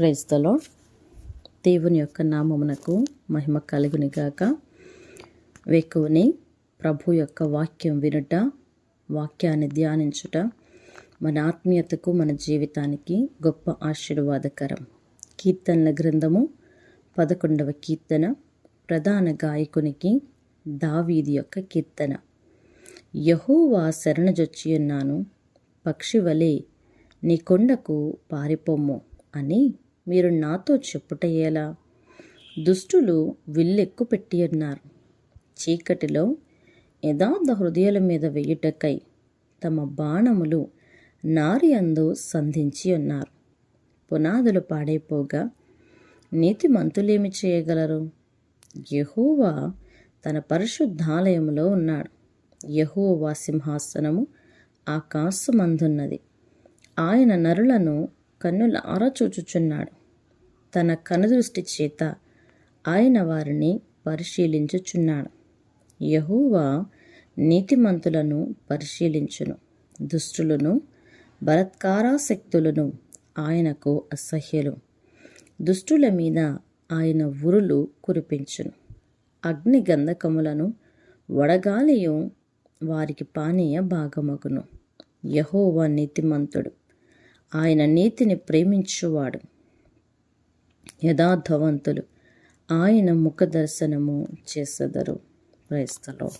క్రైస్తలో దేవుని యొక్క నామమునకు మహిమ కలుగునిగాక వేకువని ప్రభు యొక్క వాక్యం వినుట వాక్యాన్ని ధ్యానించుట మన ఆత్మీయతకు మన జీవితానికి గొప్ప ఆశీర్వాదకరం. కీర్తనల గ్రంథము పదకొండవ కీర్తన ప్రధాన గాయకునికి దావీది యొక్క కీర్తన. యహోవా శరణజొచ్చి ఉన్నాను పక్షి వలె నీ కొండకు పారిపోమ్ము అని మీరు నాతో చెప్పుటయ్యేలా? దుష్టులు విల్లెక్కు పెట్టి ఉన్నారు చీకటిలో యథార్థ హృదయాల మీద వెయ్యుటకై తమ బాణములు నారి అందు సంధించి ఉన్నారు పునాదులు పాడైపోగా నీతిమంతులేమి చేయగలరు? యహోవా తన పరిశుద్ధాలయములో ఉన్నాడు. యహోవా సింహాసనము ఆకాశమందున్నది. ఆయన నరులను కన్నులారా చూచుచున్నాడు. తన కనుదృష్టి చేత ఆయన వారిని పరిశీలించుచున్నాడు. యహోవా నీతిమంతులను పరిశీలించును. దుష్టులను బలత్కారాశక్తులను ఆయనకు అసహ్యులు. దుష్టుల మీద ఆయన ఉరులు కురిపించును. అగ్ని గంధకములను వడగాలియు వారికి పానీయ భాగమగును. యహోవా నీతిమంతుడు. ఆయన నీతిని ప్రేమించువాడు. యథార్థవంతులు. ఆయన ముఖ దర్శనము చేసెదరు. క్రైస్తలో